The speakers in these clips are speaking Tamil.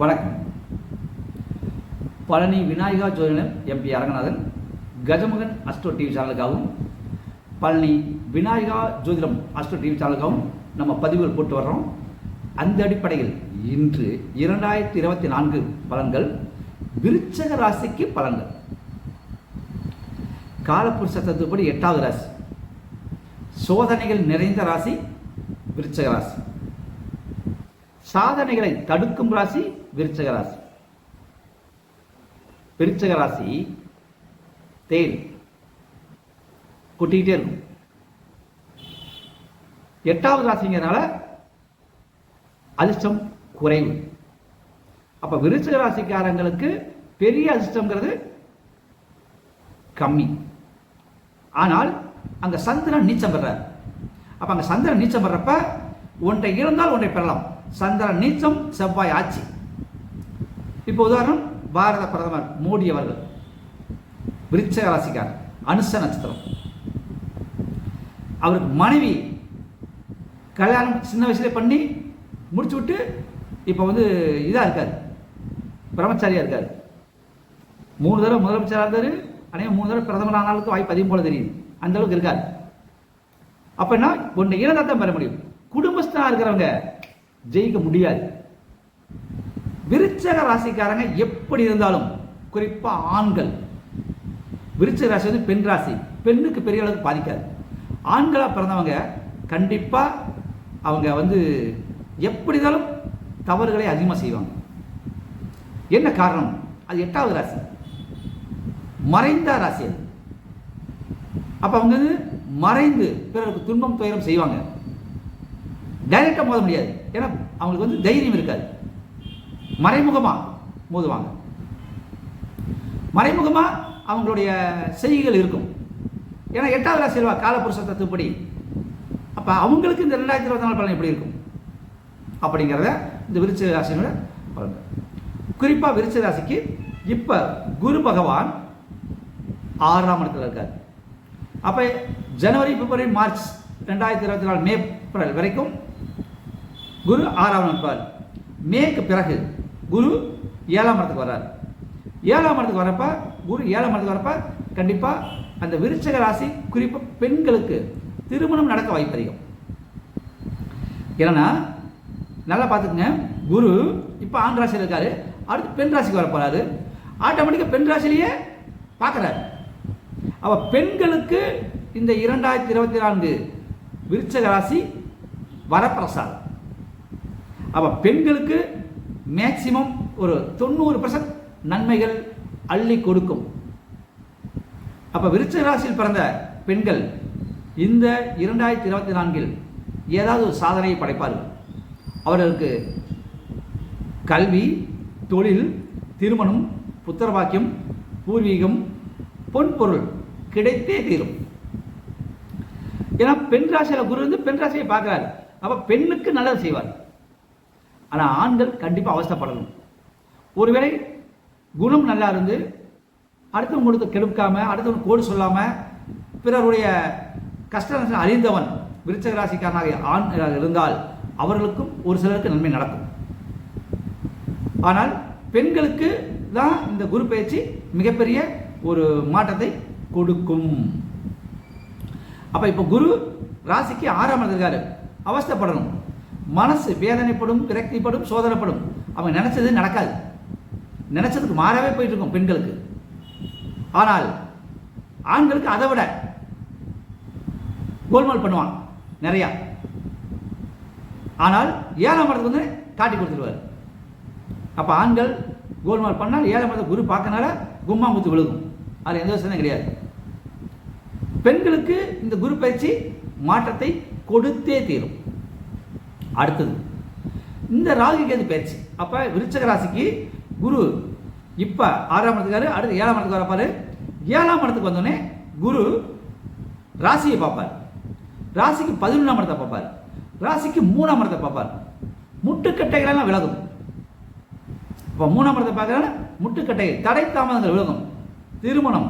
வணக்கம். பழனி விநாயகா ஜோதிடம் M P Aranganathan Gajamugan Astro TV சேனலுக்காகவும் Palani Vinayaka ஜோதிடம் அஸ்ட்ரோ டிவி சேனலுக்காகவும் நம்ம பதிவுகள் போட்டு வர்றோம். அந்த அடிப்படையில் இன்று இரண்டாயிரத்தி இருபத்தி நான்கு பலன்கள் விருச்சக ராசிக்கு பலன்கள். காலப்புருஷ தத்துவப்படி எட்டாவது ராசி. சோதனைகள் நிறைந்த ராசி விருச்சக ராசி. சாதனைகளை தடுக்கும் ராசி விருச்சக ராசி விருச்சக ராசி தேன். கொட்டிக்கிட்டே இருக்கும். எட்டாவது ராசிங்கிறனால அதிர்ஷ்டம் குறைவு. அப்ப விருச்சக ராசிக்காரங்களுக்கு பெரிய அதிர்ஷ்டங்கிறது கம்மி. ஆனால் அங்க சந்திரன் நீச்சம் பெறார். அப்ப அங்க சந்திரன் நீச்சம் பெறப்ப ஒன்றை இருந்தால் ஒன்றை பெறலாம். சந்திரன் நீச்சம் செவ்வாய் ஆட்சி. இப்போ உதாரணம் பாரத பிரதமர் மோடி அவர்கள் விருச்ச ராசிக்கார் அனுச நட்சத்திரம். அவருக்கு மனைவி கல்யாணம் சின்ன வயசுலேயே பண்ணி முடிச்சு விட்டு இப்போ வந்து இதாக இருக்கார். பிரம்மச்சாரியாக இருக்கார். மூணு தடவை முதலமைச்சராக இருந்தார். அநேகம் மூணு தடவை பிரதமர் ஆனாலுக்கு வாய்ப்பு அதிகம் போல தெரியுது. அந்த அளவுக்கு இருக்கார். அப்ப என்ன? ஒன்று இழந்தா தான் பெற முடியும். குடும்பஸ்தனா இருக்கிறவங்க ஜெயிக்க முடியாது. விருச்சக ராசிக்காரங்க எப்படி இருந்தாலும் குறிப்பாக ஆண்கள். விருச்சக ராசி வந்து பெண் ராசி. பெண்ணுக்கு பெரிய அளவுக்கு பாதிக்காது. ஆண்களாக பிறந்தவங்க கண்டிப்பாக அவங்க வந்து எப்படி இருந்தாலும் தவறுகளை அதிகமாக செய்வாங்க. என்ன காரணம்? அது எட்டாவது ராசி. மறைந்த ராசி அது. அப்போ அவங்க வந்து மறைந்து பிறருக்கு துன்பம் துயரம் செய்வாங்க. டைரெக்டாக மோத முடியாது. ஏன்னா அவங்களுக்கு வந்து தைரியம் இருக்காது. மறைமுகமாக மோதுவாங்க. மறைமுகமாக அவங்களுடைய செய்கைகள் இருக்கும். ஏன்னா எட்டாவது ராசி செல்வா காலப்புருஷ தத்துவப்படி. அப்போ அவங்களுக்கு இந்த ரெண்டாயிரத்தி இருபத்தி நாலு பலன் எப்படி இருக்கும்? அப்படிங்கிறத இந்த விருச்சிக ராசியோட பலன் குறிப்பாக விருச்ச ராசிக்கு இப்போ குரு பகவான் ஆறாம் இடத்துல இருக்கார். அப்போ ஜனவரி பிப்ரவரி மார்ச் ரெண்டாயிரத்தி இருபத்தி நாலு மே ஏப்ரல் வரைக்கும் குரு ஆறாம் இருப்பார். மேக்கு பிறகு குரு ஏழாம் இடத்துக்கு வர்றார். ஏழாம் இடத்துக்கு வரப்ப குரு ஏழாம் இடத்துக்கு வரப்ப கண்டிப்பாக அந்த விருச்சக ராசி குறிப்பாக பெண்களுக்கு திருமணம் நடக்க வாய்ப்பு அதிகம். ஏன்னா நல்லா பார்த்துக்குங்க. குரு இப்போ ஆண் ராசியில் இருக்காரு. அடுத்து பெண் ராசிக்கு வர போகிறாரு ஆட்டோமேட்டிக்காக பெண் ராசிலேயே பார்க்குறாரு அப்போ பெண்களுக்கு இந்த இரண்டாயிரத்தி இருபத்தி நான்கு விருச்சக ராசி வரப்பிரசாதம். அப்போ பெண்களுக்கு மேக்சிமம் ஒரு தொண்ணூறு பர்சன்ட் நன்மைகள் அள்ளி கொடுக்கும். அப்போ விருச்ச ராசியில் பிறந்த பெண்கள் இந்த இரண்டாயிரத்தி இருபத்தி நான்கில் ஏதாவது ஒரு சாதனையை படைப்பார்கள். அவர்களுக்கு கல்வி தொழில் திருமணம் புத்திரவாக்கியம் பூர்வீகம் பொன்பொருள் கிடைத்தே தீரும். ஏன்னா பெண் ராசியில் குரு வந்து பெண் ராசியை பார்க்குறாரு. அப்போ பெண்ணுக்கு நல்லது செய்வார். ஆனால் ஆண்கள் கண்டிப்பாக அவஸ்தைப்படணும். ஒருவேளை குணம் நல்லா இருந்து அடுத்தவங்களுக்கு கெடுக்காமல் அடுத்தவங்க கோடு சொல்லாமல் பிறருடைய கஷ்ட அறிந்தவன் விருச்சக ராசிக்காரனாக ஆண் இருந்தால் அவர்களுக்கும் ஒரு சிலருக்கு நன்மை நடக்கும். ஆனால் பெண்களுக்கு தான் இந்த குரு பயிற்சி மிகப்பெரிய ஒரு மாற்றத்தை கொடுக்கும். அப்போ இப்போ குரு ராசிக்கு ஆறாம் இருக்காரு. அவஸ்தைப்படணும். மனசு வேதனைப்படும் விரக்திப்படும் சோதனைப்படும். அவங்க நினச்சது நடக்காது. நினச்சதுக்கு மாறவே போயிட்டுருக்கும் பெண்களுக்கு. ஆனால் ஆண்களுக்கு அதை விட கோல்மால் பண்ணுவான் நிறையா. ஆனால் ஏழாம் இடத்துக்கு வந்து காட்டி கொடுத்துருவார். அப்போ ஆண்கள் கோல்மால் பண்ணால் ஏழாம் இடத்தை குரு பார்க்கனால கும்மா முத்து விழுகும். அதில் எந்த விஷயம் கிடையாது. பெண்களுக்கு இந்த குரு பயிற்சி மாற்றத்தை கொடுத்தே தீரும். அடுத்தது. இந்த ராகு கேது பயிற்சி அப்போ விருச்சக ராசிக்கு குரு இப்போ ஆறாம் இடத்துக்காரு அடுத்து ஏழாம் இடத்துக்கு வரப்பாரு ஏழாம் இடத்துக்கு வந்தோடனே குரு ராசியை பார்ப்பார். ராசிக்கு பதினொன்றாம் இடத்தை பார்ப்பார். ராசிக்கு மூணாம் இடத்தை பார்ப்பார். முட்டுக்கட்டைகளெல்லாம் விலகும். இப்போ மூணாம் இடத்தை பார்க்கறதுனால முட்டுக்கட்டை தடை தாமதங்கள் விலகும். திருமணம்.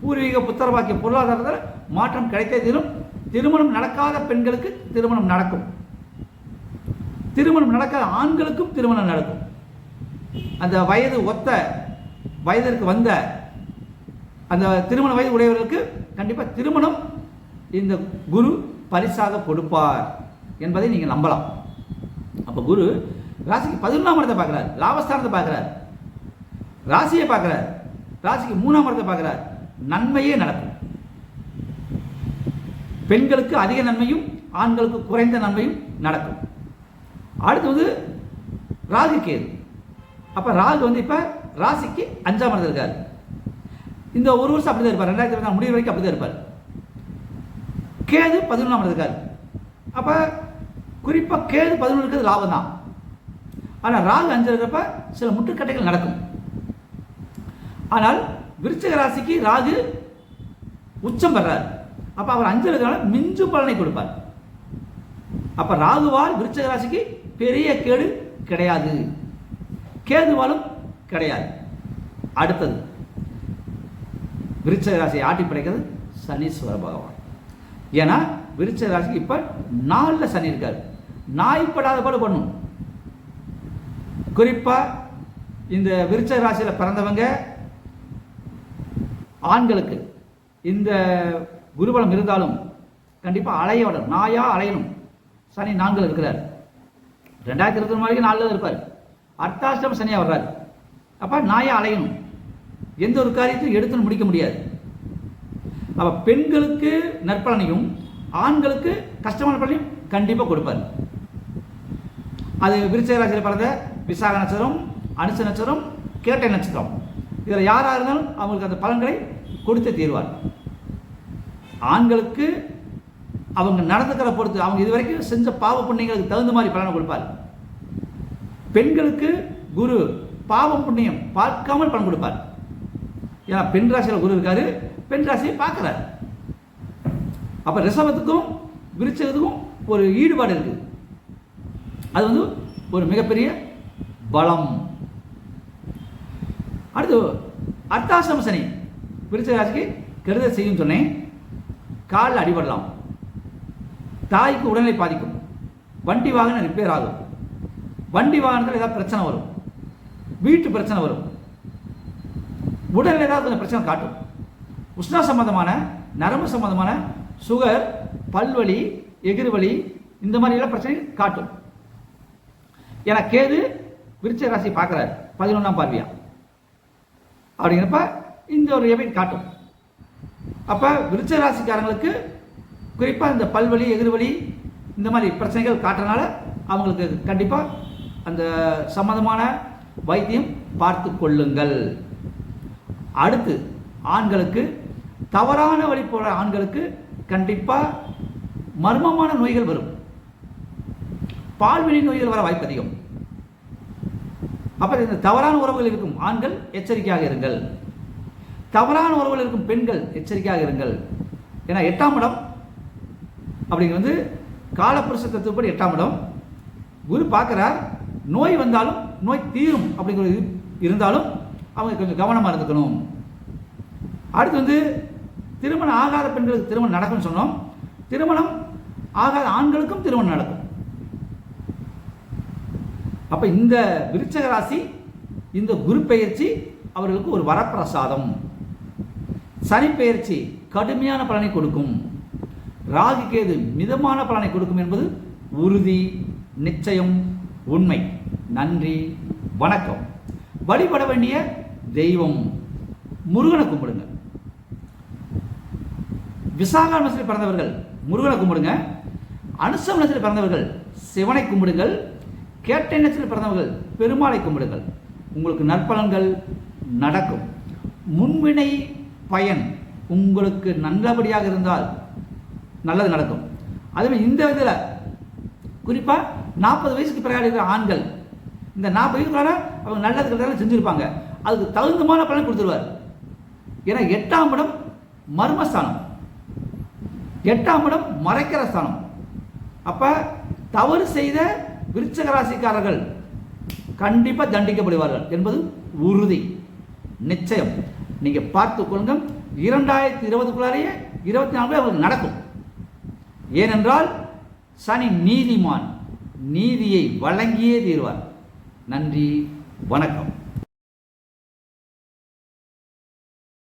பூர்வீக புத்தரவாக்கிய பொருளாதாரத்தில் மாற்றம் கிடைத்தே தீரும். திருமணம் நடக்காத பெண்களுக்கு திருமணம் நடக்கும். திருமணம் நடக்காத ஆண்களுக்கும் திருமணம் நடக்கும். அந்த வயது ஒத்த வயதிற்கு வந்த அந்த திருமண வயது உடையவர்களுக்கு கண்டிப்பாக திருமணம் இந்த குரு பரிசாக கொடுப்பார் என்பதை நீங்கள் நம்பலாம். அப்போ குரு ராசிக்கு பதினொன்றாம் இடத்தை பார்க்குறார் லாபஸ்தானத்தை பார்க்குறார் ராசியை பார்க்குறார் ராசிக்கு மூணாம் இடத்தை பார்க்குறார் நன்மையே நடக்கும். பெண்களுக்கு அதிக நன்மையும் ஆண்களுக்கு குறைந்த நன்மையும் நடக்கும். அடுத்து வந்து ராகு கேது. அப்போ ராகு வந்து இப்போ ராசிக்கு அஞ்சாம் இடத்துல இருக்கார். இந்த ஒரு வருஷம் அப்படி தான் இருப்பார். ரெண்டாயிரத்தி இருபத்தி முடிவு வரைக்கும் அப்படி தான் இருப்பார். கேது பதினொன்றாம் இடத்துல இருக்கார். அப்போ குறிப்பாக கேது பதினொன்று இருக்கிறது லாபம் தான் ஆனால் ராகு அஞ்சு இருக்கிறப்ப சில முட்டுக்கட்டைகள் நடக்கும். ஆனால் விருச்சக ராசிக்கு ராகு உச்சம் பெறார். அப்போ அவர் அஞ்சு இருக்கிறனால மிஞ்சு பலனை கொடுப்பார். அப்போ ராகுவால் விருச்சக ராசிக்கு பெரிய கேடு கிடையாது. கேதுவாலும் கிடையாது. அடுத்தது விருச்சிக ராசியை ஆட்டி படைக்கிறது சனீஸ்வர பகவான். ஏன்னா விருச்சிக ராசிக்கு இப்போ நாலில் சனி இருக்கார். நாய்ப்படாத பாடு பண்ணும். குறிப்பாக இந்த விருச்சிக ராசியில் பிறந்தவங்க ஆண்களுக்கு இந்த குருபலம் இருந்தாலும் கண்டிப்பாக அலைய நாயாக அலையணும். சனி நான்கில் இருக்கிறார். ரெண்டாயிரத்தி இருபத்தி ஒன்று வரைக்கும் தான் இருப்பார். அர்த்தாஷ்டம் சனியாக வர்றாரு. அப்போ நாயை அலையணும். எந்த ஒரு காரியத்தையும் எடுத்துன்னு முடிக்க முடியாது. அப்போ பெண்களுக்கு நற்பலனையும் ஆண்களுக்கு கஷ்டமான பலனையும் கண்டிப்பாக கொடுப்பார். அது விருச்சிக பிறந்த விசாக நட்சத்திரம் அனுச நட்சத்திரம் கேட்டை நட்சத்திரம். இதில் யாராக இருந்தாலும் அவங்களுக்கு அந்த பலன்களை கொடுத்து தீர்வார். ஆண்களுக்கு அவங்க நடந்துக்கிற பொறுத்து அவங்க இதுவரைக்கும் செஞ்ச பாவ புண்ணியங்களுக்கு தகுந்த மாதிரி பலனை கொடுப்பார். பெண்களுக்கு குரு பாவம் புண்ணியம் பார்க்காமல் பலன் கொடுப்பார். ஏன்னா பெண் ராசியில் குரு இருக்காரு பெண் ராசியை பார்க்குறாரு. அப்போ ரிசவத்துக்கும் விருச்சகத்துக்கும் ஒரு ஈடுபாடு இருக்குது அது வந்து ஒரு மிகப்பெரிய பலம். அடுத்து அர்த்தாசிரம சனி. விருச்சிக ராசிக்கு கெடுதல் செய்யும் சொன்னேன். காலில் அடிபடலாம். தாய்க்கு உடல்நிலை பாதிக்கும். வண்டி வாகனம் ரிப்பேர் ஆகும். வண்டி வாகனத்தில் ஏதாவது பிரச்சனை வரும். வீட்டு பிரச்சனை வரும். உடலில் ஏதாவது கொஞ்சம் பிரச்சனை காட்டும். உஷ்ண சம்பந்தமான நரம்பு சம்பந்தமான சுகர் பல்வலி எகிர்வலி இந்த மாதிரிலாம் பிரச்சனை காட்டும். ஏன்னா கேது விருச்ச ராசி பார்க்குறாரு. பதினொன்றாம் பார்வையா? அப்படிங்கிறப்ப இந்த ஒரு எஃபெக்ட் காட்டும். அப்போ விருச்ச ராசிக்காரங்களுக்கு குறிப்பாக இந்த பல்வலி எதிர்வலி இந்த மாதிரி பிரச்சனைகள் காட்டுறதுனால அவங்களுக்கு கண்டிப்பாக அந்த சம்மந்தமான வைத்தியம் பார்த்து கொள்ளுங்கள். அடுத்து ஆண்களுக்கு தவறான வழி போகிற ஆண்களுக்கு கண்டிப்பாக மர்மமான நோய்கள் வரும். பால்வெளி நோய்கள் வர வாய்ப்பு அதிகம். அப்போ இந்த தவறான உறவுகள் இருக்கும் ஆண்கள் எச்சரிக்கையாக இருங்கள். தவறான உறவுகள் இருக்கும் பெண்கள் எச்சரிக்கையாக இருங்கள். ஏன்னா எட்டாம் இடம் அப்படிங்கிறது காலப்புருஷ தத்துவப்படி எட்டாம் இடம். குரு பார்க்குறார் நோய் வந்தாலும் நோய் தீரும் அப்படிங்கிறது இருந்தாலும் அவங்க கொஞ்சம் கவனமாக இருந்துக்கணும் அடுத்து வந்து திருமணம் ஆகாத பெண்களுக்கு திருமணம் நடக்கும்னு சொன்னோம். திருமணம் ஆகாத ஆண்களுக்கும் திருமணம் நடக்கும். அப்போ இந்த விருச்சக ராசி இந்த குரு பெயர்ச்சி அவர்களுக்கு ஒரு வரப்பிரசாதம். சனி பெயர்ச்சி கடுமையான பலனை கொடுக்கும். ராகு கேது மிதமான பலனை கொடுக்கும் என்பது உறுதி நிச்சயம் உண்மை. நன்றி வணக்கம். வழிபட வேண்டிய தெய்வம் முருகனை கும்பிடுங்க விசாகா நட்சத்திரத்தில் பிறந்தவர்கள் முருகனை கும்பிடுங்க. அனுசம் நட்சத்திரத்தில் பிறந்தவர்கள் சிவனை கும்பிடுங்கள். கேட்டை நட்சத்திரத்தில் பிறந்தவர்கள் பெருமாளை கும்பிடுங்கள். உங்களுக்கு நற்பலன்கள் நடக்கும். முன்வினை பயன் உங்களுக்கு நல்லபடியாக இருந்தால் நல்லது நடக்கும். அதுவே இந்த இதில் குறிப்பாக நாற்பது வயசுக்கு பிறகு இருக்கிற ஆண்கள் இந்த நாற்பது வயசுக்குள்ளார அவங்க நல்லது கெட்டதெல்லாம் செஞ்சுருப்பாங்க. அதுக்கு தகுந்தமான பலன் கொடுத்துருவார். ஏன்னா எட்டாம் இடம் மர்மஸ்தானம். எட்டாம் இடம் மறைக்கிற ஸ்தானம். அப்போ தவறு செய்த விருச்சக ராசிக்காரர்கள் கண்டிப்பாக தண்டிக்கப்படுவார்கள் என்பது உறுதி நிச்சயம். நீங்கள் பார்த்து கொள்ளுங்கள் இரண்டாயிரத்தி இருபதுக்குள்ளாரையே இருபத்தி நாலு அவங்களுக்கு நடக்கும். ஏனென்றால் சனி நீதிமான் நீதியை வழங்கியே தீர்வார். நன்றி வணக்கம்.